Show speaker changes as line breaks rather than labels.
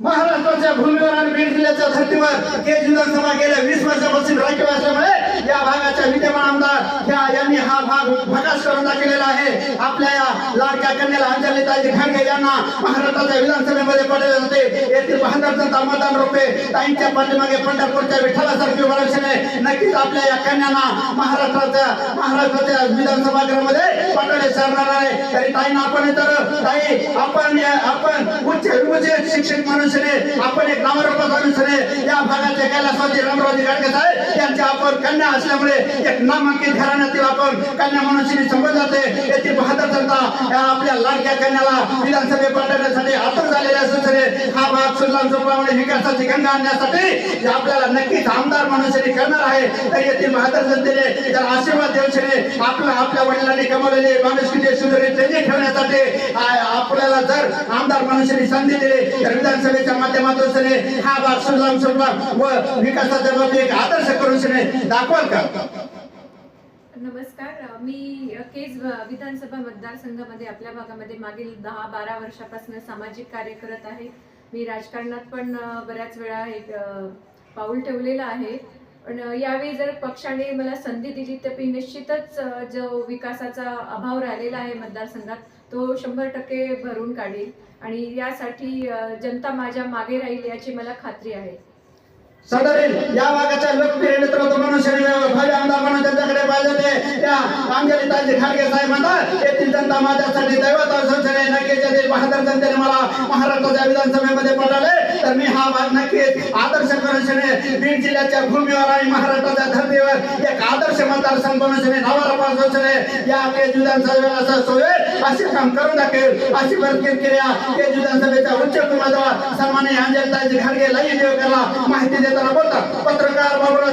महाराष्ट्राच्या भूमीवर आणि बीड जिल्ह्याच्या धर्तीवर केज विधानसभा गेल्या वीस वर्षापासून राखीव असल्यामुळे या भागाच्या विद्यमान आमदार ह्या यांनी हा भाग प्रकाश करून दाखवलेला आहे. आपल्या या लाडक्या कन्याला अंजली ताजी खांडे यांना महाराष्ट्राच्या विधानसभेमध्ये पडले जाते. येथील बहात्तर जनता मतदान रोपे ताईंच्या पाठीमागे पंढरपूरच्या विठ्ठलासारखी वरवशेने नक्कीच आपल्या या कन्यांना महाराष्ट्राच्या महाराष्ट्राच्या विधानसभा गृहामध्ये पाठवले सरणार आहे. तरी ताईंना आपण तर ताई आपण आपण उच्च विभूषित शिक्षित मनुष्यने आपण एक नामरूपात मनुष्यने या भागाचे कैलासवादी रामरावजी गाडगे साहेब यांचे आपण कन्या असल्यामुळे एक नामांकित घराण्यातील आपण कन्या मनुष्यने संबोधले जाते. याची बहादर जनता आपल्या लाडक्या कन्याला विधानसभेत पाठवण्यासाठी आतुर झालेले सूचने हा भाग सुजलाम सुफलाम विकासाची गंगा आणण्यासाठी आपल्याला नक्कीच आमदार मनुष्यने करणार आहे तर येथील बहादर जनतेने जर आशीर्वाद देवशेने आपल्या आपल्या वडिलांनी कमवलेले माणुसकीचे सुधारित तेजी ठेवण्यासाठी आपल्याला जर आमदार मनुष्यने संधी दिली तर विधानसभेच्या माध्यमातून हा भाग सुजलाम सुफलाम व विकासाच्या बाबतीत एक आदर्श करून दाखवाल का?
नमस्कार. मी केज विधानसभा मतदारसंघामध्ये आपल्या भागामध्ये मागील दहा बारा वर्षापासून सामाजिक कार्य करत आहे. मी राजकारणात पण बऱ्याच वेळा एक पाऊल ठेवलेलं आहे. पण यावेळी जर पक्षाने मला संधी दिली तर मी निश्चितच जो विकासाचा अभाव राहिलेला आहे मतदारसंघात तो शंभर टक्के भरून काढेल. आणि यासाठी जनता माझ्या मागे राहील याची मला खात्री आहे.
सदरील या भागाच्या लोकप्रिय नेतृत्व साहेब म्हणतात येथील जनता माझ्यासाठी दैवत बहादर जनतेने मला महाराष्ट्राच्या विधानसभेमध्ये तर मी हा भाग नक्कीच आदर्श बीड जिल्ह्याच्या भूमीवर आणि महाराष्ट्राच्या धर्तीवर एक आदर्श मतदारसंघ या केज विधानसभेला सोयेल असे काम करून दाखवेल अशी वर्किंग केल्या. केज विधानसभेच्या उच्च उमेदवार सन्माननीय अंजली खारगे लई देवकरला माहिती देताना बोलतात. पत्रकार बाबुराव